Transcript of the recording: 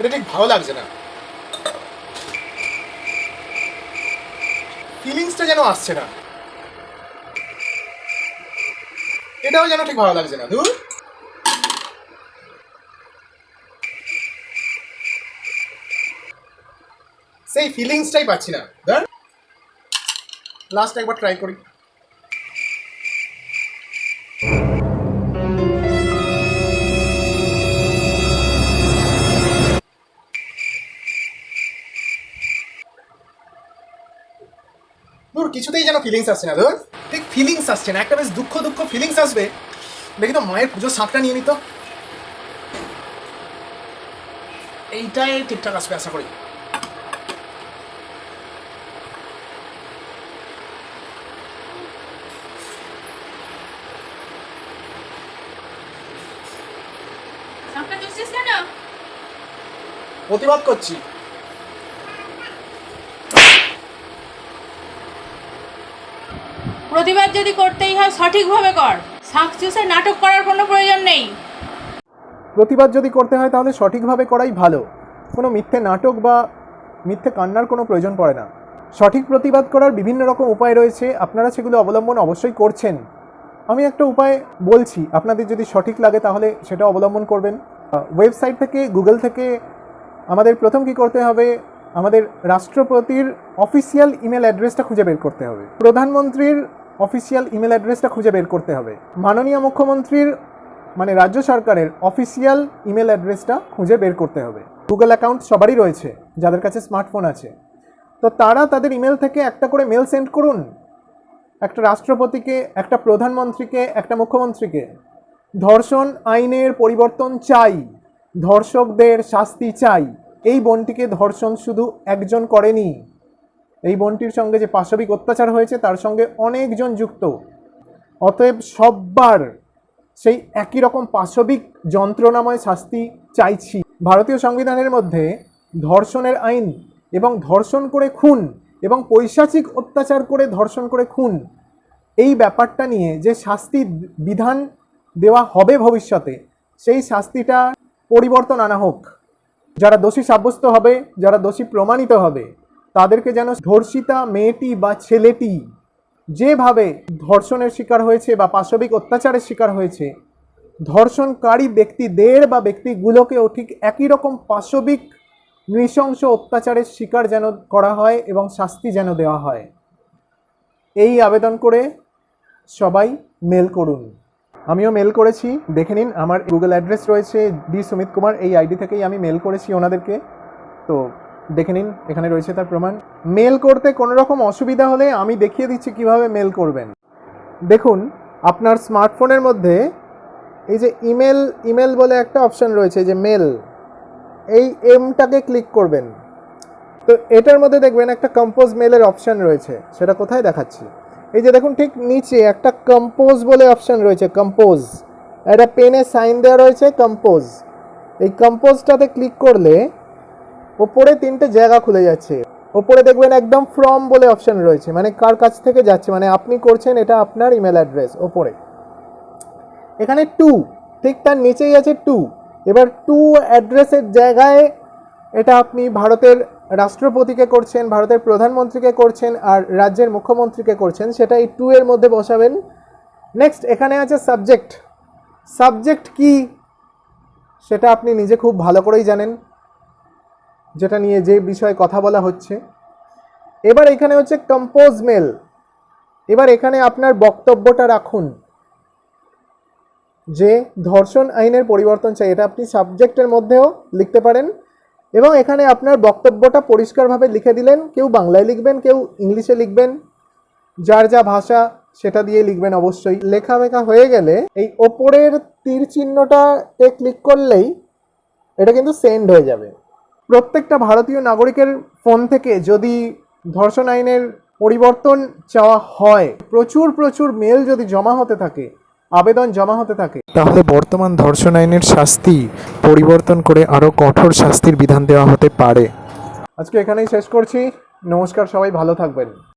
এটা ঠিক ভালো লাগছে না। ফিলিংসটা যেন আসছে না। এটাও যেন ঠিক ভালো লাগছে না, ধুর। সেই ফিলিংসটাই পাচ্ছি না। ধর। লাস্ট একবার ট্রাই করি। কিছুতেই যেন ফিলিংস আসছে না ধর। ঠিক ফিলিংস আসছে না একটা বেশ দুঃখ দুঃখ ফিলিংস আসবে। দেখি তো মায়ের পুজোর শাঁখটা নিয়ে নিত। এইটাই ঠিকঠাক আসবে আশা করি। প্রতিবাদ করছি। প্রতিবাদ যদি করতেই হয়, সঠিকভাবে কর। চুষে নাটক করার কোনো প্রয়োজন নেই। প্রতিবাদ যদি করতে হয়, তাহলে সঠিকভাবে করাই ভালো। কোনো মিথ্যে নাটক বা মিথ্যে কান্নার কোনো প্রয়োজন পড়ে না। সঠিক প্রতিবাদ করার বিভিন্ন রকম উপায় রয়েছে। আপনারা সেগুলো অবলম্বন অবশ্যই করছেন। আমি একটা উপায় বলছি, আপনাদের যদি সঠিক লাগে, তাহলে সেটা অবলম্বন করবেন। ওয়েবসাইট থেকে, গুগল থেকে আমাদের প্রথম কি করতে হবে? আমাদের রাষ্ট্রপতির অফিসিয়াল ইমেল অ্যাড্রেসটা খুঁজে বের করতে হবে। প্রধানমন্ত্রীর অফিসিয়াল ইমেল অ্যাড্রেসটা খুঁজে বের করতে হবে। মাননীয় মুখ্যমন্ত্রীর মানে রাজ্য সরকারের অফিসিয়াল ইমেল অ্যাড্রেসটা খুঁজে বের করতে হবে। গুগল অ্যাকাউন্ট সবারই রয়েছে, যাদের কাছে স্মার্টফোন আছে। তো তারা তাদের ইমেল থেকে একটা করে মেল সেন্ড করুন। একটা রাষ্ট্রপতিকে, একটা প্রধানমন্ত্রীকে, একটা মুখ্যমন্ত্রীকে। ধর্ষণ আইনের পরিবর্তন চাই, ধর্ষকদের শাস্তি চাই। এই বনটিকে ধর্ষণ শুধু একজন করেনি। এই বোনটির সঙ্গে যে পাশবিক অত্যাচার হয়েছে, তার সঙ্গে অনেকজন যুক্ত। অতএব সববার সেই একই রকম পাশবিক যন্ত্রণাময় শাস্তি চাইছি। ভারতীয় সংবিধানের মধ্যে ধর্ষণের আইন এবং ধর্ষণ করে খুন এবং পৈশাচিক অত্যাচার করে ধর্ষণ করে খুন, এই ব্যাপারটা নিয়ে যে শাস্তি বিধান দেওয়া হবে ভবিষ্যতে, সেই শাস্তিটা পরিবর্তন আনা হোক। যারা দোষী সাব্যস্ত হবে, যারা দোষী প্রমাণিত হবে তাদেরকে যেন ধর্ষিতা মেয়েটি বা ছেলেটি যেভাবে ধর্ষণের শিকার হয়েছে বা পাশবিক অত্যাচারের শিকার হয়েছে, ধর্ষণকারী ব্যক্তিদের বা ব্যক্তিগুলোকেও ঠিক একই রকম পাশবিক নৃশংস অত্যাচারের শিকার যেন করা হয় এবং শাস্তি যেন দেওয়া হয়। এই আবেদন করে সবাই মেল করুন। আমিও মেল করেছি, দেখে নিন, আমার গুগল অ্যাড্রেস রয়েছে ডি সুমিত কুমার এই আইডি থেকেই আমি মেল করেছি ওনাদেরকে। তো দেখে নিন, এখানে রয়েছে তার প্রমাণ। মেল করতে কোনো রকম অসুবিধা হলে আমি দেখিয়ে দিচ্ছি কীভাবে মেল করবেন। দেখুন, আপনার স্মার্টফোনের মধ্যে এই যে ইমেল ইমেল বলে একটা অপশান রয়েছে যে মেল, এই এমটাকে ক্লিক করবেন। তো এটার মধ্যে দেখবেন একটা কম্পোজ মেলের অপশন রয়েছে, সেটা কোথায় দেখাচ্ছি? এই যে দেখুন, ঠিক নিচে একটা কম্পোজ বলে অপশান রয়েছে কম্পোজ একটা পেনে সাইন দেওয়া রয়েছে কম্পোজ এই কম্পোজটাতে ক্লিক করলে ওপরে তিনটে জায়গা খুলে যাচ্ছে। ওপরে দেখবেন একদম ফ্রম বলে অপশন রয়েছে। মানে কার কাছ থেকে যাচ্ছে? মানে আপনি করছেন এটা আপনার ইমেল অ্যাড্রেস ওপরে। এখানে টু ঠিক তার নিচেই আছে টু এবার টু অ্যাড্রেসের জায়গায় এটা আপনি ভারতের রাষ্ট্রপতিকে করছেন, ভারতের প্রধানমন্ত্রীকে করছেন আর রাজ্যের মুখ্যমন্ত্রীকে করছেন, সেটা এই টু এর মধ্যে বসাবেন। নেক্সট এখানে আছে সাবজেক্ট সাবজেক্ট কি? সেটা আপনি নিজে খুব ভালো করেই জানেন। যেটা নিয়ে যে বিষয়ে কথা বলা হচ্ছে। এবার এখানে হচ্ছে কম্পোজ মেল এবার এখানে আপনার বক্তব্যটা রাখুন। যে ধর্ষণ আইনের পরিবর্তন চাই, এটা আপনি সাবজেক্টের মধ্যেও লিখতে পারেন এবং এখানে আপনার বক্তব্যটা পরিষ্কারভাবে লিখে দিলেন। কেউ বাংলায় লিখবেন, কেউ ইংলিশে লিখবেন। যার যা ভাষা, সেটা দিয়ে লিখবেন অবশ্যই। লেখা মেখা হয়ে গেলে এই ওপরের তীর চিহ্নটাতে ক্লিক করলেই এটা কিন্তু সেন্ড হয়ে যাবে। প্রত্যেকটা ভারতীয় নাগরিকের ফোন থেকে যদি ধর্ষণ আইনের পরিবর্তন চাওয়া হয়, প্রচুর প্রচুর মেল যদি জমা হতে থাকে, আবেদন জমা হতে থাকে, তাহলে বর্তমান ধর্ষণ আইনের শাস্তি পরিবর্তন করে আরও কঠোর শাস্তির বিধান দেওয়া হতে পারে। আজকে এখানেই শেষ করছি। নমস্কার, সবাই ভালো থাকবেন।